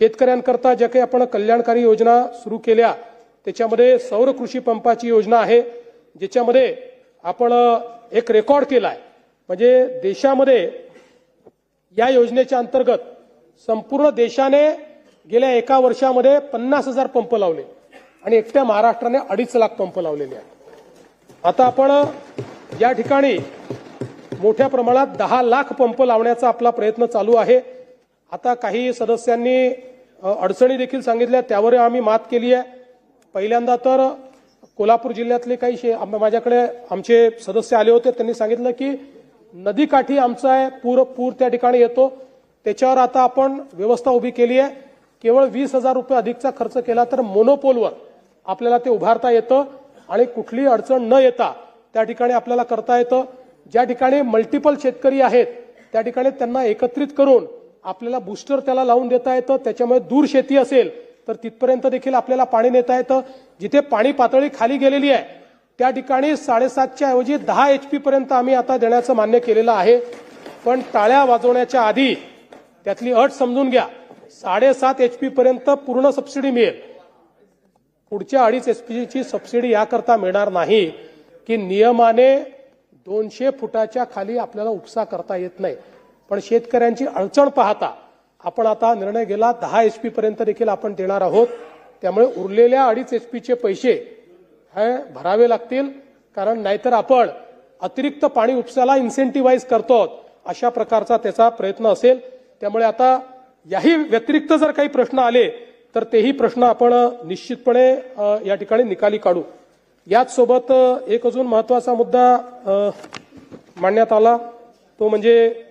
शेतकऱ्यांकरता ज्या काही आपण कल्याणकारी योजना सुरू केल्या त्याच्यामध्ये सौर कृषी पंपाची योजना आहे ज्याच्यामध्ये आपण एक रेकॉर्ड केला आहे म्हणजे देशामध्ये या योजनेच्या अंतर्गत संपूर्ण देशाने गेल्या एका वर्षामध्ये पन्नास हजार पंप लावले आणि एकट्या महाराष्ट्राने अडीच लाख पंप लावलेले आहेत. आता आपण या ठिकाणी मोठ्या प्रमाणात दहा लाख पंप लावण्याचा आपला प्रयत्न चालू आहे. आता काही सदस्यांनी अडचणी देखील सांगितल्या त्यावर आम्ही मात केली आहे. पहिल्यांदा तर कोल्हापूर जिल्ह्यातले काही आम- माझ्याकडे आमचे सदस्य आले होते त्यांनी सांगितलं की नदीकाठी आमचा आहे पूर पूर त्या ठिकाणी येतो. त्याच्यावर आता आपण व्यवस्था उभी केली आहे. केवळ वीस हजार रुपये अधिकचा खर्च केला तर मोनोपोलवर आपल्याला ते उभारता येतं आणि कुठलीही अडचण न येता त्या ठिकाणी आपल्याला करता येतं. ज्या ठिकाणी मल्टिपल शेतकरी आहेत त्या ठिकाणी त्यांना एकत्रित करून आपल्याला बुस्टर त्याला लावून देता येतं त्याच्यामुळे दूर शेती असेल तर तिथपर्यंत देखील आपल्याला पाणी नेता येतं. जिथे पाणी पातळी खाली गेलेली आहे त्या ठिकाणी साडेसातच्या ऐवजी दहा एच पी पर्यंत आम्ही आता देण्याचं मान्य केलेलं आहे. पण टाळ्या वाजवण्याच्या आधी त्यातली अट समजून घ्या. साडेसात एच पी पर्यंत पूर्ण सबसिडी मिळेल. पुढच्या अडीच एच ची सबसिडी याकरता मिळणार नाही की नियमाने दोनशे फुटाच्या खाली आपल्याला उपसा करता येत नाही. पण शेतकऱ्यांची अडचण पाहता आपण आता निर्णय गेला दहा एच पी पर्यंत देखील आपण देणार आहोत. त्यामुळे उरलेल्या अडीच एच पीचे पैसे हे भरावे लागतील. कारण नाहीतर आपण अतिरिक्त पाणी उपसाला इन्सेंटिव्हाइज करतो. अशा प्रकारचा त्याचा प्रयत्न असेल. त्यामुळे आता याही व्यतिरिक्त जर काही प्रश्न आले तर तेही प्रश्न आपण निश्चितपणे या ठिकाणी निकाली काढू. याच सोबत एक अजून महत्त्वाचा मुद्दा मांडण्यात आला. तो म्हणजे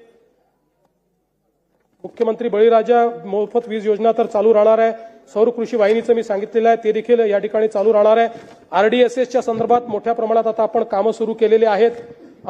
मुख्यमंत्री बळीराजा मोफत वीज योजना तर चालू राहणार आहे. सौर कृषी वाहिनीचं मी सांगितलेलं आहे ते देखील या ठिकाणी चालू राहणार आहे. आरडीएसएसच्या संदर्भात मोठ्या प्रमाणात आता आपण कामं सुरू केलेली आहेत.